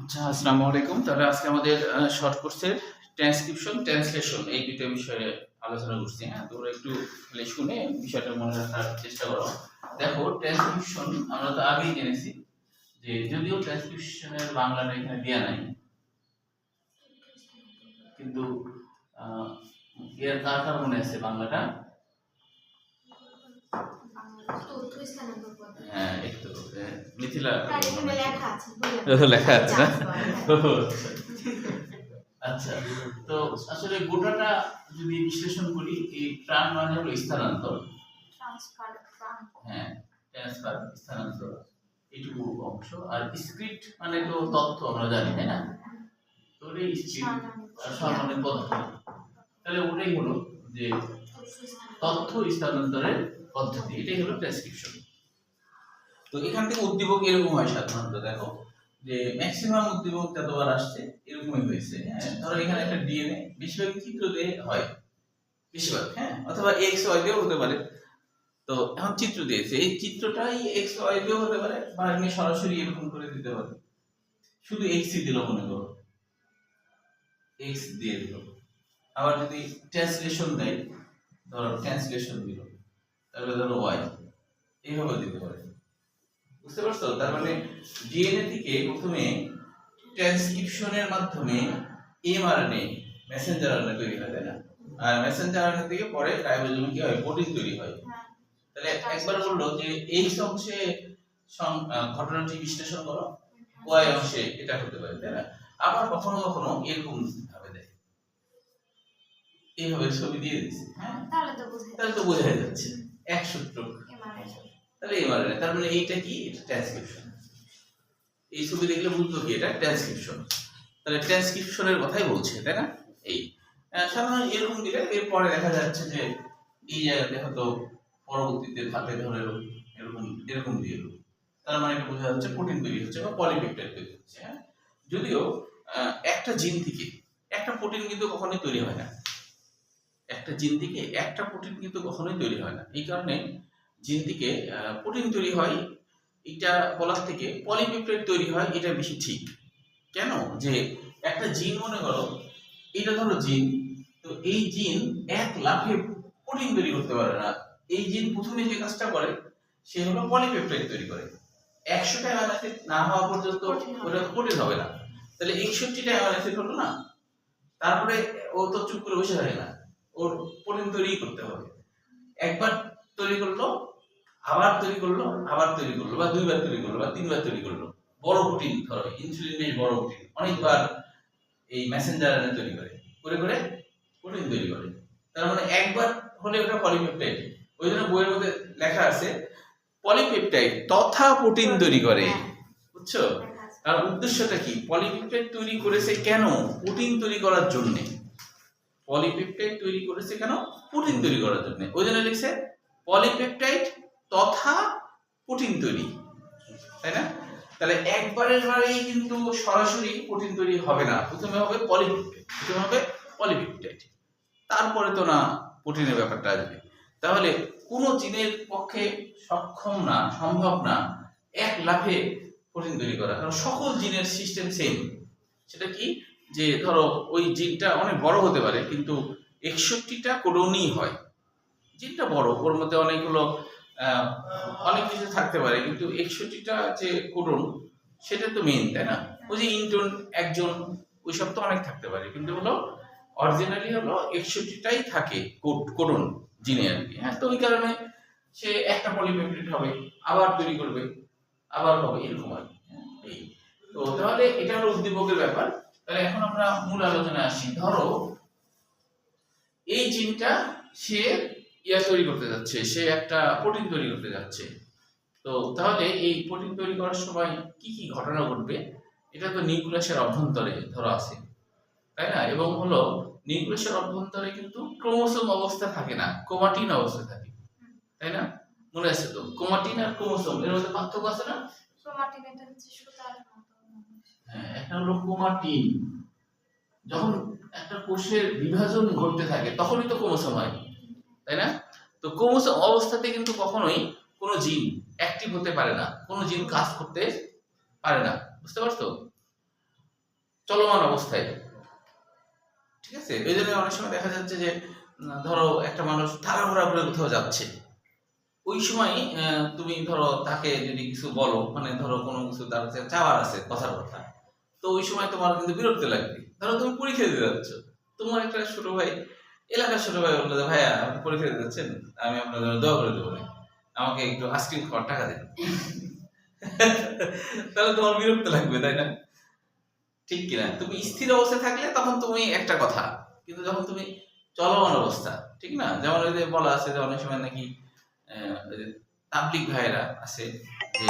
আচ্ছা আসসালামু আলাইকুম। তাহলে আজকে আমাদের শর্ট কোর্সের ট্রান্সক্রিপশন ট্রান্সলেশন এই দুটো বিষয়ে আলোচনা করছি। হ্যাঁ তোমরা একটু শুনে বিষয়টা মনে রাখার চেষ্টা করো। দেখো ট্রান্সক্রিপশন আমরা তো আগেই জেনেছি যে যদিও ট্রান্সক্রিপশনের বাংলাটা এখানে দেওয়া নাই, কিন্তু এর কার কার মনে আছে বাংলাটা তথ্য স্থানান্তর পদ্ধতি। হ্যাঁ এই তো মিথিলা লেখা আছে, বললাম। ও, লেখা আছে না? আচ্ছা তো আসলে গোটাটা যদি বিশ্লেষণ করি এই ট্রান মানে হলো স্থানান্তর। হ্যাঁ ট্রান্সফার স্থানান্তর এইটুকু অংশ। আর স্ক্রিপ্ট মানে তো তথ্য আমরা জানি তাই না? তো এই স্ক্রিপ্ট সরমানের তাহলে ওটাই হলো যে। তথ্য স্থানান্তরের পদ্ধতি, এটাই হলো ট্রান্সক্রিপশন তো এখান থেকে উদ্দীপক এরকম হয় সাধারণত, দেখো, যে ম্যাক্সিমাম উদ্দীপক যতবার আসছে, এরকমই হয়েছে হ্যাঁ? ধরো এখানে একটা ডিএনএ বেশিরভাগ চিত্র দিয়ে হয়। বেশিরভাগ হ্যাঁ? অথবা এক্স ওয়াই দিয়েও হতে পারে। তো এখন চিত্র দিয়েছে, এই চিত্রটাই এক্স ওয়াই দিয়েও হতে পারে, বা এমনি সরাসরি এরকম করে দিতে পারে শুধু এক্সই দিল মনে করো। এক্স দিয়ে দিল। আবার যদি ট্রান্সলেশন দেয়, ধরো ট্রান্সলেশন দিল। তাহলে ধরো ওয়াই এইভাবে দিতে পারে। বুঝতে পারছ? তার মানে ডিএনএ থেকে প্রথমে ট্রান্সক্রিপশনের মাধ্যমে এমআরএনএ মেসেঞ্জার আরএনএ তৈরি হয় তাই না? আর মেসেঞ্জার আরএনএ থেকে পরে রাইবোজোমে কি হয়? প্রোটিন তৈরি হয়। হ্যাঁ, তাহলে একবার বলল যে এই অংশে ঘটনাটি বিশ্লেষণ করো। ওয়াই অংশে এটা হতে পারে তাই না? আবার কখনো কখনো এরকম ভাবে দেয়। এইভাবে ছবি দিয়ে দিচ্ছে হ্যাঁ? তাহলে তো বোঝা তাহলে তো বোঝাই যাচ্ছে। এক সূত্র তাহলে এমআরএনএ তার মানে এইটা কি? এটা ট্রান্সক্রিপশন এই ছবি দেখলে বুঝলো কি? এটা ট্রান্সক্রিপশন তাহলে ট্রান্সক্রিপশনের কথাই বলছে তাই না? এই আহ, সাধারণত এরকম দিলে এরপরে দেখা যাচ্ছে যে এই জায়গাতে হয়তো পরবর্তীতে ভাতে ধরে এরকম এরকম দিয়ে এলো। তার মানে এটা বোঝা যাচ্ছে প্রোটিন তৈরি হচ্ছে বা পলিপেপটাইড তৈরি হচ্ছে হ্যাঁ? যদিও একটা জিন থেকে একটা প্রোটিন কিন্তু কখনোই তৈরি হয় না। একটা জিন থেকে একটা প্রোটিন কিন্তু কখনোই তৈরি হয় না। এই কারণে জিন থেকে প্রোটিন তৈরি হয় এটা বলার থেকে পলিপেপটাইড তৈরি হয় এটা বেশি ঠিক। কেন? যে একটা জিন মনে করো এটা ধরো জিন তো এই জিন এক লাফে প্রোটিন তৈরি করতে পারে না। এই জিন প্রথমে যে কাজটা করে সে হলো পলিপেপটাইড তৈরি করে। একশোটা অ্যামাইনো অ্যাসিড না হওয়া পর্যন্ত ওটা প্রোটিন হবে না। তাহলে একষট্টিটা অ্যামাইনো অ্যাসিড হলো না। তারপরে ও তো চুপ করে বসে থাকে না। ওর প্রোটিন তৈরি করতে হবে। একবার তৈরি করল আবার তৈরি করল আবার তৈরি করল বা দুইবার তৈরি করল বা তিনবার তৈরি করল। বড় প্রোটিন ধরো ইনসুলিন বেশ বড় প্রোটিন অনেকবার এই মেসেঞ্জার আরএনএ তৈরি করে। করে করে প্রোটিন তৈরি করে। তার মানে একবার হলে ওটা পলিপেপটাইড ওই জন্য বইয়ের মধ্যে লেখা আছে পলিপেপটাইড তথা প্রোটিন তৈরি করে। হ্যাঁ, বুঝছ। কারণ উদ্দেশ্যটা কি? পলিপেপটাইড তৈরি করেছে কেন? প্রোটিন তৈরি করার জন্য। পলিপেপটাইড তৈরি করেছে কেন? প্রোটিন তৈরি করার জন্য। ওই জন্য লিখছে পলিপেপটাইড তথা প্রোটিন তৈরি। তাই না? তাহলে একবারের বারেই কিন্তু সরাসরি প্রোটিন তৈরি হবে না। প্রথমে হবে পলিপেপটাইড প্রথমে হবে পলিপেপটাইড। তারপরে তো না প্রোটিনের ব্যাপারটা আসবে। তাহলে কোনো জিনের পক্ষে সক্ষম না সম্ভব না এক লাফে প্রোটিন তৈরি করা। কারণ সকল জিনের সিস্টেম সেম সেটা কি? যে ধরো ওই জিনটা অনেক বড় হতে পারে কিন্তু একষট্টিটা কোডনই হয়। জিনটা বড় ওর মধ্যে অনেকগুলো অনেক কিছু থাকতে পারে কিন্তু একষট্টিটা যে কোডন সেটা তো মেন তাই না? ওই যে ইন্টন একজন ওইসব তো অনেক থাকতে পারে কিন্তু হলো অরিজিনালি হলো একষট্টিটাই থাকে কোডন জিনে আর কি। হ্যাঁ তো ওই কারণে সে একটা পলিপেপটাইড হবে আবার তৈরি করবে আবার হবে এরকম আর কি। হ্যাঁ, তো তাহলে এটা হলো উদ্দীপকের ব্যাপার। তাহলে এখন আমরা মূল আলোচনায় আসি। ধরো, এই জিনটা সে ইয়া তৈরি করতে যাচ্ছে, সে একটা প্রোটিন তৈরি করতে যাচ্ছে। তো তাহলে এই প্রোটিন তৈরি করার সময় কি কি ঘটনা ঘটবে? এটা তো নিউক্লিয়াসের অভ্যন্তরে ধরো আছে, তাই না? এবং হলো, নিউক্লিয়াসের অভ্যন্তরে কিন্তু ক্রোমোসোম অবস্থা থাকে না, ক্রোমাটিন অবস্থা থাকে, তাই না? মনে আছে তো? ক্রোমাটিন আর ক্রোমোসোম, এর মধ্যে পার্থক্য আছে না? ক্রোমাটিন, এটা হচ্ছে সুতার একটা হলো ক্রোমাটিন যখন একটা কোষের বিভাজন ঘটতে থাকে, তখনই তো ক্রোমোসোম হয়, তাই না? তো অবস্থাতে কিন্তু কখনোই কোনো জিন অ্যাক্টিভ হতে পারে না, কোনো জিন কাজ করতে পারে না, বুঝতে পারছ? চলমান অবস্থায়। ঠিক আছে? এই জন্য অনেক সময় দেখা যাচ্ছে যে ধরো একটা মানুষ তাড়াহুড়া করে কোথাও যাচ্ছে। ওই সময় তুমি ধরো তাকে যদি কিছু বলো মানে ধরো কোনো কিছু তার চাওয়ার আছে কথার কথা। তো ওই সময় তোমার কিন্তু বিরক্ত লাগবে। ধরো তুমি পরীক্ষা দিতে যাচ্ছ। তোমার একটা ছোট ভাই, এলাকার ছোট ভাই বলল ভাইয়া, আপনি পরীক্ষা দিতে যাচ্ছেন? আমি আপনার জন্য দোয়া করে দেবো না আমাকে একটু আইসক্রিম খাওয়ার টাকা দেন। তাহলে তোমার বিরক্ত লাগবে, তাই না? ঠিক কিনা? তুমি স্থির অবস্থায় থাকলে তখন তুমি একটা কথা, কিন্তু যখন তুমি চলমান অবস্থা, ঠিক না? যেমন ওই যে বলা আছে যে অনেক সময় নাকি তাবলিক ভাইয়েরা আছে যে